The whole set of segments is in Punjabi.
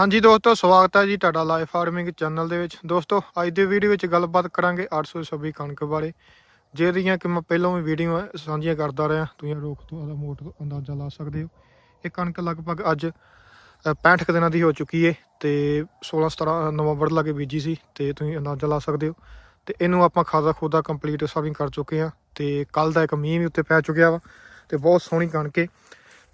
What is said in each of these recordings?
ਹਾਂਜੀ ਦੋਸਤੋ ਸਵਾਗਤ ਹੈ ਜੀ ਤੁਹਾਡਾ ਲਾਈਫ ਫਾਰਮਿੰਗ ਚੈਨਲ ਦੇ ਵਿੱਚ। ਦੋਸਤੋ ਅੱਜ ਦੀ ਵੀਡੀਓ ਵਿੱਚ ਗੱਲਬਾਤ ਕਰਾਂਗੇ 826 ਕਣਕ ਬਾਰੇ ਜਿਹੜੀਆਂ ਕਿ ਮੈਂ ਪਹਿਲਾਂ ਵੀ ਵੀਡੀਓ ਸਾਂਝੀਆਂ ਕਰਦਾ ਰਿਹਾ। ਤੁਸੀਂ ਰੋਕ ਤੋਂ ਉਹਦਾ ਮੋਟ ਅੰਦਾਜ਼ਾ ਲਾ ਸਕਦੇ ਹੋ। ਇਹ ਕਣਕ ਲਗਭਗ ਅੱਜ ਅ, 65 ਕੁ ਦਿਨਾਂ ਦੀ ਹੋ ਚੁੱਕੀ ਹੈ ਤੇ 16 17 ਨਵੰਬਰ ਲਾਗੇ ਬੀਜੀ ਸੀ ਤੇ ਤੁਸੀਂ ਅੰਦਾਜ਼ਾ ਲਾ ਸਕਦੇ ਹੋ। ਤੇ ਇਹਨੂੰ ਆਪਾਂ ਖਾਦਾ ਖੋਦਾ ਕੰਪਲੀਟ ਸਾਵਿੰਗ ਕਰ ਚੁੱਕੇ ਹਾਂ ਤੇ ਕੱਲ ਦਾ ਇੱਕ ਮੀਂਹ ਵੀ ਉੱਤੇ ਪੈ ਚੁੱਕਿਆ ਵਾ ਤੇ ਬਹੁਤ ਸੋਹਣੀ ਕਣਕ ਏ।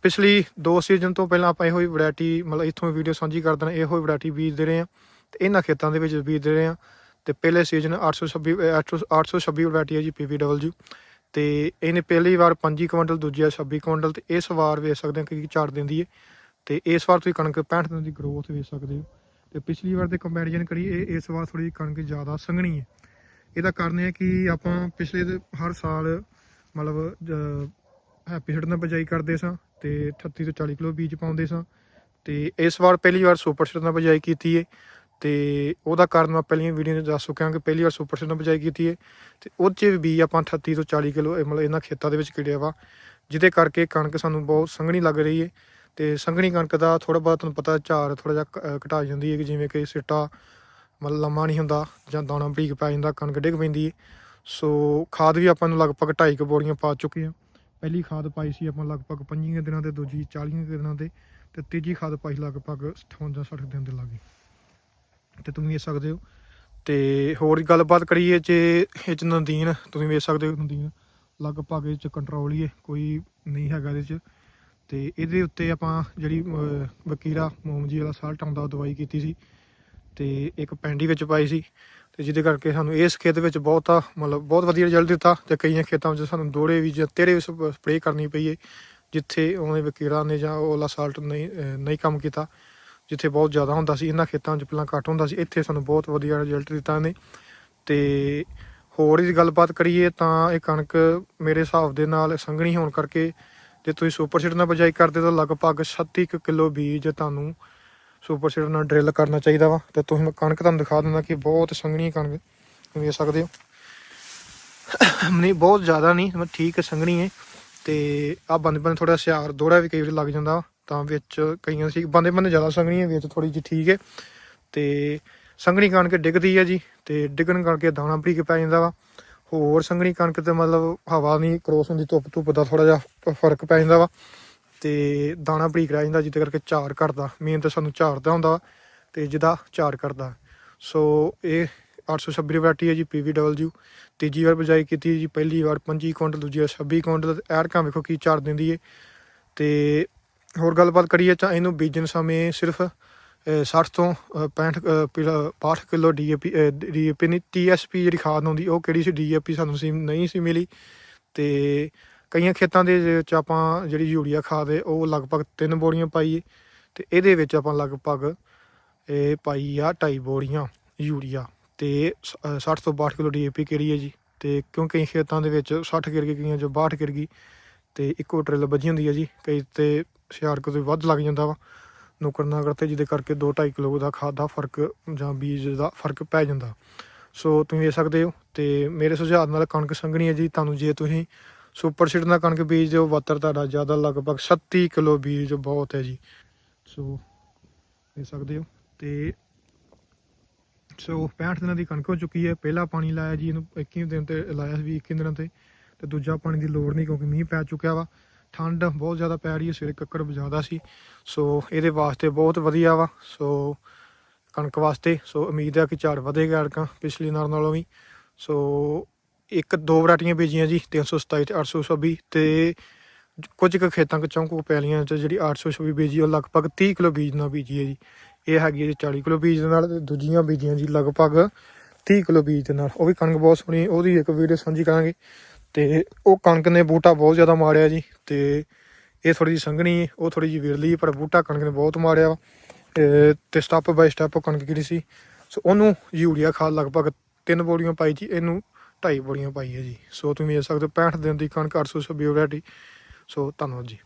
ਪਿਛਲੀ ਦੋ ਸੀਜ਼ਨ ਤੋਂ ਪਹਿਲਾਂ ਆਪਾਂ ਇਹੋ ਹੀ ਵੈਰਾਈਟੀ ਮਤਲਬ ਇੱਥੋਂ ਵੀਡੀਓ ਸਾਂਝੀ ਕਰਦੇ ਨੇ ਇਹੋ ਹੀ ਵੈਰਾਈਟੀ ਬੀਜਦੇ ਰਹੇ ਆ ਤੇ ਇਹਨਾਂ ਖੇਤਾਂ ਦੇ ਵਿੱਚ ਬੀਜਦੇ ਰਹੇ ਆ ਤੇ ਪਹਿਲੇ ਸੀਜ਼ਨ 826 ਅਹ 826 ਵੈਰਾਈਟੀ ਹੈ ਜੀ ਪੀਵੀਡਬਲਯੂ ਤੇ ਇਹਨੇ ਪਹਿਲੀ ਵਾਰ 25 ਕੁਇੰਟਲ, ਦੂਜੀ ਵਾਰ 26 ਕੁਇੰਟਲ ਤੇ ਇਸ ਵਾਰ ਵੇਚ ਸਕਦੇ ਹੋ ਕਿ ਦਿਨ ਦੀ ਹੈ ਤੇ ਇਸ ਵਾਰ ਤੁਸੀਂ ਕਣਕ 65 ਦਿਨ ਦੀ ਗਰੋਥ ਵੇਚ ਸਕਦੇ ਹੋ ਤੇ ਪਿਛਲੀ ਵਾਰ ਦੇ ਕੰਪੈਰੀਜ਼ਨ ਕਰੀਏ ਇਸ ਵਾਰ ਥੋੜੀ ਕਣਕ ਜ਼ਿਆਦਾ ਸੰਘਣੀ ਹੈ। ਇਹਦਾ ਕਾਰਨ ਇਹ ਹੈ ਕਿ ਆਪਾਂ ਪਿਛਲੇ ਹਰ ਸਾਲ ਮਤਲਬ ਹੈਪੀ ਸੀਡ ਨਾਲ ਬਜਾਈ ਕਰਦੇ ਸਾਂ। ਤੇ 38 ਤੋਂ 40 ਕਿਲੋ ਬੀਜ ਪਾਉਂਦੇ ਸਾਂ। ਤੇ ਇਸ ਵਾਰ ਪਹਿਲੀ ਵਾਰ ਸੁਪਰ ਸੀਡ ਨਾਲ ਬਜਾਈ ਕੀਤੀ ਹੈ ਤੇ ਉਹਦਾ ਕਾਰਨ ਮੈਂ ਪਹਿਲੀਆਂ ਵੀਡੀਓ ਵਿੱਚ ਦੱਸ ਚੁੱਕਿਆ ਕਿ ਪਹਿਲੀ ਵਾਰ ਸੁਪਰ ਸੀਡ ਨਾਲ ਬਜਾਈ ਕੀਤੀ ਹੈ ਤੇ ਉਹ 'ਚ ਵੀ ਬੀਜ ਆਪਾਂ 38 ਤੋਂ 40 ਕਿਲੋ ਮਤਲਬ ਇਹਨਾਂ ਖੇਤਾਂ ਦੇ ਵਿੱਚ ਕਿੜਿਆ ਵਾ। ਜਿਹਦੇ ਕਰਕੇ ਕਣਕ ਸਾਨੂੰ ਬਹੁਤ ਸੰਘਣੀ ਲੱਗ ਰਹੀ ਹੈ ਤੇ ਸੰਘਣੀ ਕਣਕ ਦਾ ਥੋੜਾ ਬਹੁਤ ਤੁਹਾਨੂੰ ਪਤਾ ਝਾਰ ਥੋੜਾ ਜਿਹਾ ਘ- ਅਹ ਘਟਾ ਜਾਂਦੀ ਹੈ ਕਿ ਜਿਵੇਂ ਕਿ ਸਿੱਟਾ ਮਤਲਬ ਲੰਮਾ ਨਹੀਂ ਹੁੰਦਾ ਜਾਂ ਦਾਣਾ ਬਰੀਕ ਪੈ ਜਾਂਦਾ ਕਣਕ ਡਿੱਗ ਪੈਂਦੀ ਹੈ ਸੋ ਖਾਦ ਵੀ ਆਪਾਂ ਨੂੰ ਲਗਭਗ 2.5 ਬੋਰੀਆਂ ਪਾ ਚੁੱਕੇ ਹਾਂ ਪਹਿਲੀ ਖਾਦ ਪਾਈ ਸੀ ਆਪਾਂ ਲਗਭਗ 25 ਦਿਨਾਂ ਤੇ, ਦੂਜੀ 40 ਦਿਨਾਂ ਤੇ ਤੇ ਤੀਜੀ ਖਾਦ ਪਾਈ ਲਗਭਗ 58 60 ਦਿਨ ਦੇ ਲਾਗੇ। ਤੇ ਤੁਸੀਂ ਵੇਖ ਸਕਦੇ ਹੋ। ਤੇ ਹੋਰ ਗੱਲਬਾਤ ਕਰੀਏ ਜੇ ਇਹ ਚ ਨਦੀਨ, ਤੁਸੀਂ ਵੇਖ ਸਕਦੇ ਹੋ ਨਦੀਨ ਲਗਭਗ ਇਹ ਚ ਕੰਟਰੋਲ ਹੀ ਹੈ, ਕੋਈ ਨਹੀਂ ਹੈਗਾ ਇਹਦੇ ਚ। ਤੇ ਇਹਦੇ ਉੱਤੇ ਆਪਾਂ ਜਿਹੜੀ ਵਕੀਰਾ ਮੋਮਜੀ ਵਾਲਾ ਸਾਲਟ ਆਉਂਦਾ ਦਵਾਈ ਕੀਤੀ ਸੀ। ਤੇ ਇੱਕ ਪੈਂਡੀ ਵਿੱਚ ਪਾਈ ਸੀ। ਤੇ ਜਿਹਦੇ ਕਰਕੇ ਸਾਨੂੰ ਇਸ ਖੇਤ ਵਿੱਚ ਬਹੁਤਾ ਮਤਲਬ ਬਹੁਤ ਵਧੀਆ ਰਿਜ਼ਲਟ ਦਿੱਤਾ ਤੇ ਕਈਆਂ ਖੇਤਾਂ ਵਿੱਚ ਸਾਨੂੰ ਦੋੜੇ ਵੀ ਜਾਂ ਤੇਰੇ ਵੀ ਸਪਰੇਅ ਕਰਨੀ ਪਈ ਹੈ ਜਿੱਥੇ ਉਹਨੇ ਵਕੀਰਾਂ ਨੇ ਜਾਂ ਉਹ ਸਾਲਟ ਨਹੀਂ ਨਹੀਂ ਕੰਮ ਕੀਤਾ, ਜਿੱਥੇ ਬਹੁਤ ਜ਼ਿਆਦਾ ਹੁੰਦਾ ਸੀ, ਇਹਨਾਂ ਖੇਤਾਂ ਵਿੱਚ ਪਹਿਲਾਂ ਘੱਟ ਹੁੰਦਾ ਸੀ, ਇੱਥੇ ਸਾਨੂੰ ਬਹੁਤ ਵਧੀਆ ਰਿਜ਼ਲਟ ਦਿੱਤਾ ਨੇ ਤੇ ਹੋਰ ਇਸ ਗੱਲਬਾਤ ਕਰੀਏ ਤਾਂ ਇਹ ਕਣਕ ਮੇਰੇ ਹਿਸਾਬ ਦੇ ਨਾਲ ਸੰਘਣੀ ਹੋਣ ਕਰਕੇ ਜੇ ਤੁਸੀਂ ਸੁਪਰ ਸੀਡ ਨਾਲ ਬਜਾਈ ਕਰਦੇ ਤਾਂ ਲਗਭਗ 36 ਕੁ ਕਿਲੋ ਬੀਜ ਤੁਹਾਨੂੰ ਸੁਪਰ ਸੀਡ ਨਾਲ ਡਰਿਲ ਕਰਨਾ ਚਾਹੀਦਾ ਵਾ ਤੇ ਤੁਸੀਂ ਮੈਂ ਕਣਕ ਤੁਹਾਨੂੰ ਦਿਖਾ ਦਿੰਦਾ ਕਿ ਬਹੁਤ ਸੰਘਣੀ ਕਣਕ ਵੇਖ ਸਕਦੇ ਹੋ। ਨਹੀਂ ਬਹੁਤ ਜ਼ਿਆਦਾ ਨਹੀਂ ਮੈਂ ਠੀਕ ਸੰਘਣੀ ਹੈ ਤੇ ਆ ਬੰਦੇ ਬੰਦੇ ਥੋੜਾ ਸਿਆਰ ਦੋੜਾ ਵੀ ਕਈ ਵਾਰੀ ਲੱਗ ਜਾਂਦਾ ਵਾ, ਤਾਂ ਵਿੱਚ ਕਈਆਂ ਸੀ ਬੰਦੇ ਬੰਦੇ ਜ਼ਿਆਦਾ ਸੰਘਣੀ ਹੈ ਵਿੱਚ ਥੋੜੀ ਜਿਹੀ ਠੀਕ ਹੈ ਤੇ ਸੰਘਣੀ ਕਣਕ ਡਿੱਗਦੀ ਹੈ ਜੀ ਤੇ ਡਿੱਗਣ ਕਰਕੇ ਦਾਣਾ ਬਰੀਕ ਪੈ ਜਾਂਦਾ ਵਾ। ਹੋਰ ਸੰਘਣੀ ਕਣਕ ਤੇ ਮਤਲਬ ਹਵਾ ਨਹੀਂ ਕ੍ਰੋਸ ਹੁੰਦੀ ਧੁੱਪ ਧੁੱਪ ਦਾ ਥੋੜਾ ਜਿਹਾ ਫ਼ਰਕ ਪੈ ਜਾਂਦਾ ਵਾ। ਤੇ ਦਾਣਾ ਬਰੀਕ ਰਹਿ ਜਾਂਦਾ ਜਿਹਦੇ ਕਰਕੇ ਝਾੜ ਘਟਦਾ ਮੇਨ ਤਾਂ ਸਾਨੂੰ ਝਾੜਦਾ ਹੁੰਦਾ ਵਾ ਤੇ ਜਿਹਦਾ ਝਾੜ ਕਰਦਾ ਸੋ ਇਹ 826 ਵੈਰਾਈਟੀ ਹੈ ਜੀ ਪੀਵੀਡਬਲਯੂ ਤੀਜੀ ਵਾਰ ਬਜਾਈ ਕੀਤੀ ਜੀ ਪਹਿਲੀ ਵਾਰ 25 ਕੁਇੰਟਲ ਦੂਜੀ ਵਾਰ 26 ਕੁਇੰਟਲ। ਤੇ ਐਰਕਾਂ ਵੇਖੋ ਕੀ ਝਾੜ ਦਿੰਦੀ ਹੈ ਤੇ ਹੋਰ ਗੱਲਬਾਤ ਕਰੀਏ ਤਾਂ ਇਹਨੂੰ ਬੀਜਣ ਸਮੇਂ ਸਿਰਫ ਅਹ, 60 ਤੋਂ ਅਹ, 65 ਅਹ, ਪਿਲਾ- 62 ਕਿਲੋ ਡੀਏਪੀ ਡੀਏਪੀ ਨਹੀਂ ਟੀਐਸਪੀ ਜਿਹੜੀ ਖਾਦ ਹੁੰਦੀ ਉਹ ਕਿਹੜੀ ਸੀ? ਡੀਏਪੀ ਸਾਨੂੰ ਸੀ ਨਹੀਂ ਸੀ ਮਿਲੀ। ਤੇ ਕਈਆਂ ਖੇਤਾਂ ਦੇ ਵਿੱਚ ਆਪਾਂ ਜਿਹੜੀ ਯੂਰੀਆ ਖਾਦ ਹੈ ਉਹ ਲਗਭਗ 3 ਬੋਰੀਆਂ ਪਾਈਏ ਤੇ ਇਹਦੇ ਵਿੱਚ ਆਪਾਂ ਲਗਭਗ ਇਹ ਪਾਈ ਆ 2.5 ਬੋਰੀਆਂ ਯੂਰੀਆ ਤੇ ਸ- ਅਹ 60 ਤੋਂ 62 ਕਿਲੋ ਡੀਏਪੀ ਕਿਹੜੀ ਹੈ ਜੀ? ਤੇ ਕਿਉਂਕਿ ਕਈ ਖੇਤਾਂ ਦੇ ਵਿੱਚ 60 ਕਿਰ ਗਈ, ਕਈਆਂ 'ਚ 62 ਗਿਰ ਗਈ ਤੇ ਇੱਕੋ ਟ੍ਰਿਲ ਵੱਜੀ ਹੁੰਦੀ ਹੈ ਜੀ, ਕਈ ਤੇ ਸਿਆਰ ਤੋਂ ਵੱਧ ਲੱਗ ਜਾਂਦਾ ਵਾ। ਨੁਕਰ ਨਾ ਤੇ ਜਿਹਦੇ ਕਰਕੇ 2.5 ਕਿਲੋ ਦਾ ਖਾਦ ਦਾ ਫ਼ਰਕ ਜਾਂ ਬੀਜ ਦਾ ਫ਼ਰਕ ਪੈ ਜਾਂਦਾ। ਸੋ ਤੁਸੀਂ ਵੇਖ ਸਕਦੇ ਹੋ ਤੇ ਮੇਰੇ ਸੁਝਾਅ ਨਾਲ ਕਣਕ ਸੰਘਣੀ ਹੈ ਜੀ, ਤੁਹਾਨੂੰ ਜੇ ਤੁਸੀਂ ਸੁਪਰ ਸੀਡ ਨਾਲ ਕਣਕ ਬੀਜ ਹੋ ਵਾਤਰ ਤੁਹਾਡਾ ਜ਼ਿਆਦਾ ਲਗਭਗ 37 ਕਿਲੋ ਬੀਜ ਬਹੁਤ ਹੈ ਜੀ। ਸੋ, ਦੇ ਸਕਦੇ ਹੋ। ਤੇ ਸੋ 65 ਦਿਨਾਂ ਦੀ ਕਣਕ ਹੋ ਚੁੱਕੀ ਹੈ। ਪਹਿਲਾ ਪਾਣੀ ਲਾਇਆ ਜੀ, ਇਹਨੂੰ 21 ਦਿਨ ਤੇ ਲਾਇਆ ਸੀ 21 ਦਿਨਾਂ ਤੇ। ਤੇ ਦੂਜਾ ਪਾਣੀ ਦੀ ਲੋੜ ਨਹੀਂ ਕਿਉਂਕਿ ਮੀਂਹ ਪੈ ਚੁੱਕਿਆ ਵਾ। ਠੰਡ ਬਹੁਤ ਜ਼ਿਆਦਾ ਪੈ ਰਹੀ ਹੈ, ਸਵੇਰੇ ਕੱਕੜ ਜ਼ਿਆਦਾ ਸੀ। ਸੋ, ਇਹਦੇ ਵਾਸਤੇ ਬਹੁਤ ਵਧੀਆ ਵਾ। ਸੋ, ਕਣਕ ਵਾਸਤੇ। ਸੋ, ਉਮੀਦ ਹੈ ਕਿ ਝਾੜ ਵਧੇਗਾ ਅੜਕਾਂ ਪਿਛਲੀ ਨਾਲ ਨਾਲੋਂ ਵੀ। ਸੋ ਇੱਕ ਦੋ ਵਰਾਟੀਆਂ ਬੀਜੀਆਂ ਜੀ 327 ਤੇ 826 ਤੇ ਕੁਝ ਕੁ ਖੇਤਾਂ ਕੁ ਚੌਂਕੂ ਪੈਲੀਆਂ ਚ ਜਿਹੜੀ 826 ਬੀਜੀ, ਉਹ ਲਗਭਗ 30 ਕਿਲੋ ਬੀਜ ਨਾਲ ਬੀਜੀ ਹੈ ਜੀ। ਇਹ ਹੈਗੀ ਹੈ ਜੀ 40 ਕਿਲੋ ਬੀਜ ਦੇ ਨਾਲ ਤੇ ਦੂਜੀਆਂ ਬੀਜੀਆਂ ਜੀ ਲਗਭਗ 30 ਕਿਲੋ ਬੀਜ ਦੇ ਨਾਲ। ਉਹ ਵੀ ਕਣਕ ਬਹੁਤ ਸੋਹਣੀ ਉਹਦੀ ਇੱਕ ਵੀਡੀਓ ਸਾਂਝੀ ਕਰਾਂਗੇ। ਤੇ ਉਹ ਕਣਕ ਨੇ ਬੂਟਾ ਬਹੁਤ ਜ਼ਿਆਦਾ ਮਾਰਿਆ ਜੀ ਤੇ ਇਹ ਥੋੜੀ ਜਿਹੀ ਸੰਘਣੀ ਹੈ, ਉਹ ਥੋੜੀ ਜਿਹੀ ਵਿਰਲੀ ਪਰ ਬੂਟਾ ਕਣਕ ਨੇ ਬਹੁਤ ਮਾਰਿਆ ਵਾ। ਇਹ ਤੇ ਸਟੈਪ ਬਾਈ ਸਟੈਪ ਕਣਕ ਕਿਹੜੀ ਸੀ, ਸੋ ਉਹਨੂੰ ਯੂਰੀਆ ਖਾਦ ਲਗਭਗ ਤਿੰਨ ਬੋਰੀਆਂ ਪਾਈ ਜੀ, ਇਹਨੂੰ ਢਾਈ ਬੋਰੀਆਂ ਪਾਈ ਹੈ ਜੀ। ਸੋ ਤੁਸੀਂ ਵੇਖ ਸਕਦੇ ਹੋ 65 ਦਿਨ ਦੀ ਕਣਕ 826 ਵੈਰਾਈਟੀ। ਸੋ ਧੰਨਵਾਦ ਜੀ।